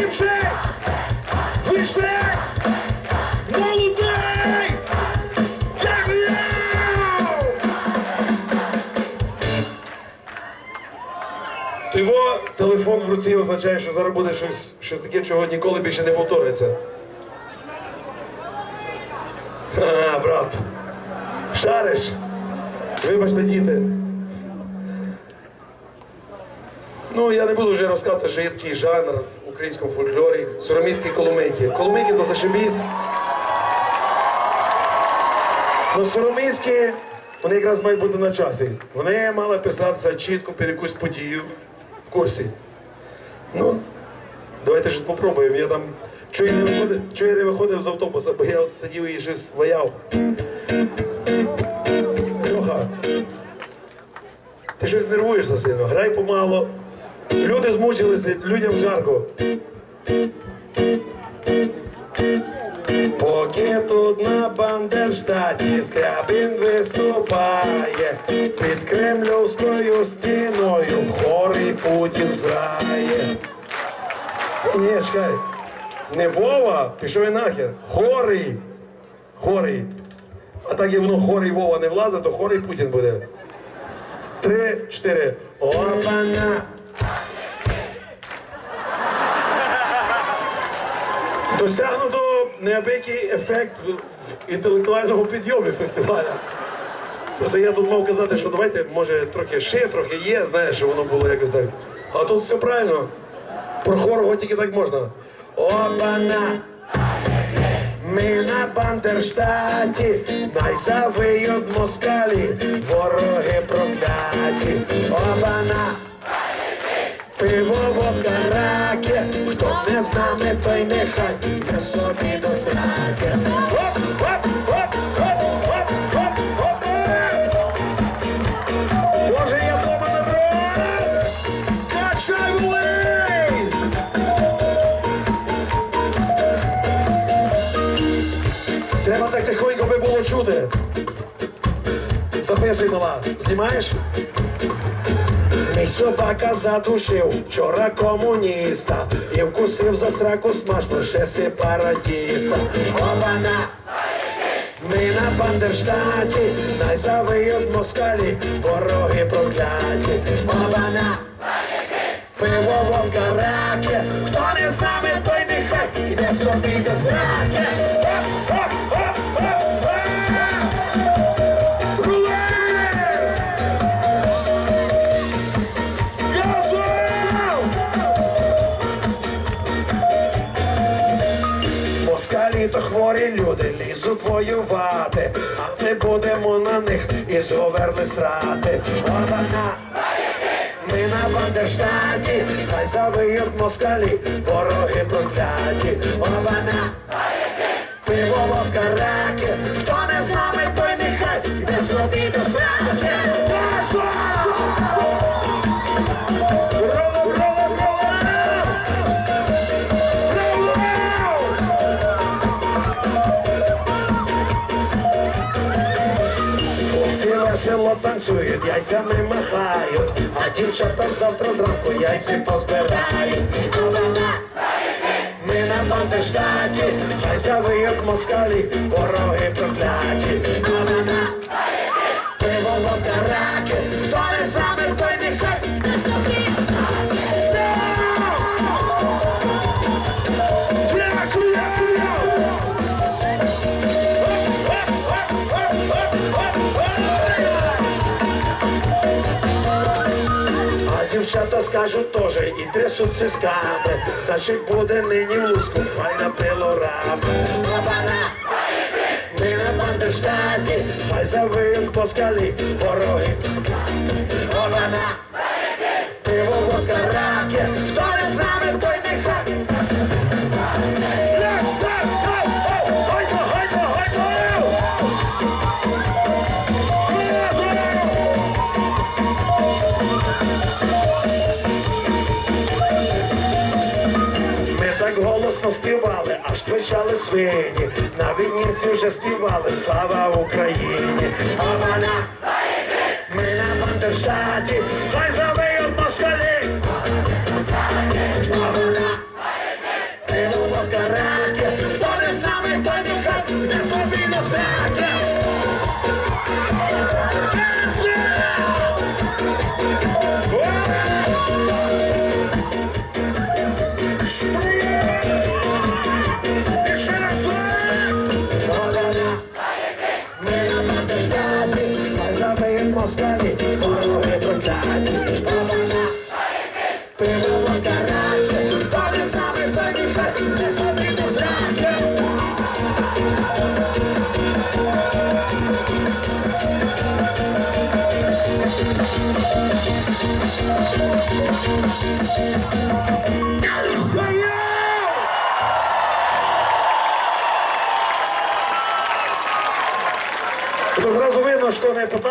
ліпший, вийшли, молодий, дякую! Телефон в руці означає, що зараз буде щось, щось таке, чого ніколи більше не повториться. Ха, брат. Шариш. Вибачте, діти. Ну, я не буду вже розказувати, що є такий жанр в українському фольклорі. Сороміські коломийки. Коломийки то зашибісь. Ну, сороміські, вони якраз мають бути на часі. Вони мали писатися чітко під якусь подію в курсі. Ну, давайте ж попробуємо. Я там виходив, чую, не виходив з автобуса, бо я сидів і щось. Льоха, ти щось нервуєшся сильно, грай помало. Люди змучилися, людям жарко. Поки тут на Бандерштаті Скрябін виступає, під кремлівською стіною хорий Путін зрає. Ні, чекай. Не Вова, пішов і нахер. Хорий. Хорий. А так як воно хорий Вова не влазить, то хорий Путін буде. Три, чотири. Опана. Досягнуто неабиякий ефект в інтелектуальному підйомі фестиваля. Просто я тут мав казати, що давайте, може, трохи ще, трохи є, знаєш, що воно було якось так. А тут все правильно. Про хорого тільки так можна. Опана! Ми на Бандерштаті, найзавиють москалі, вороги прокляті. Опана! Пиво, водка, раки, хто не з нами, той нехай не собі до сраки. Боже, я дома на! Качай влей! Треба так тихонько би було чути. Записуй, мала. Знімаєш? Мій собака задушив вчора комуніста і вкусив за сраку смачно ще сепаратіста. Обана! Ми на Бандерштаті, найзавиють москалі, вороги прокляті. Обана! Пиво, водка, раки, хто не з нами, той нехай іде собі до зраки. То хворі люди лізуть воювати, а ми будемо на них і зговерли срати. Обана! Ми на Бандерштаті, хай завиють москалі, вороги прокляті. Обана! Танцюють, яйцями махають, а дівчата завтра зранку яйці позбирають. А ми на Бандерштаті, хай завиють москалі, вороги прокляті. А дівчата скажуть і трясуть цисками, значить буде нині в луску файна пилорами. Лабана! Ми на Бандерштаті, хай завиють москалі, вороги. Аж кричали свині. На Вінниці вже співали Слава Україні! А ми на Бандерштаті, хай завиють феті, обана. Пиво в гаражі, вони з нами феті, феті, не смотри, не зраді. Это сразу видно, что не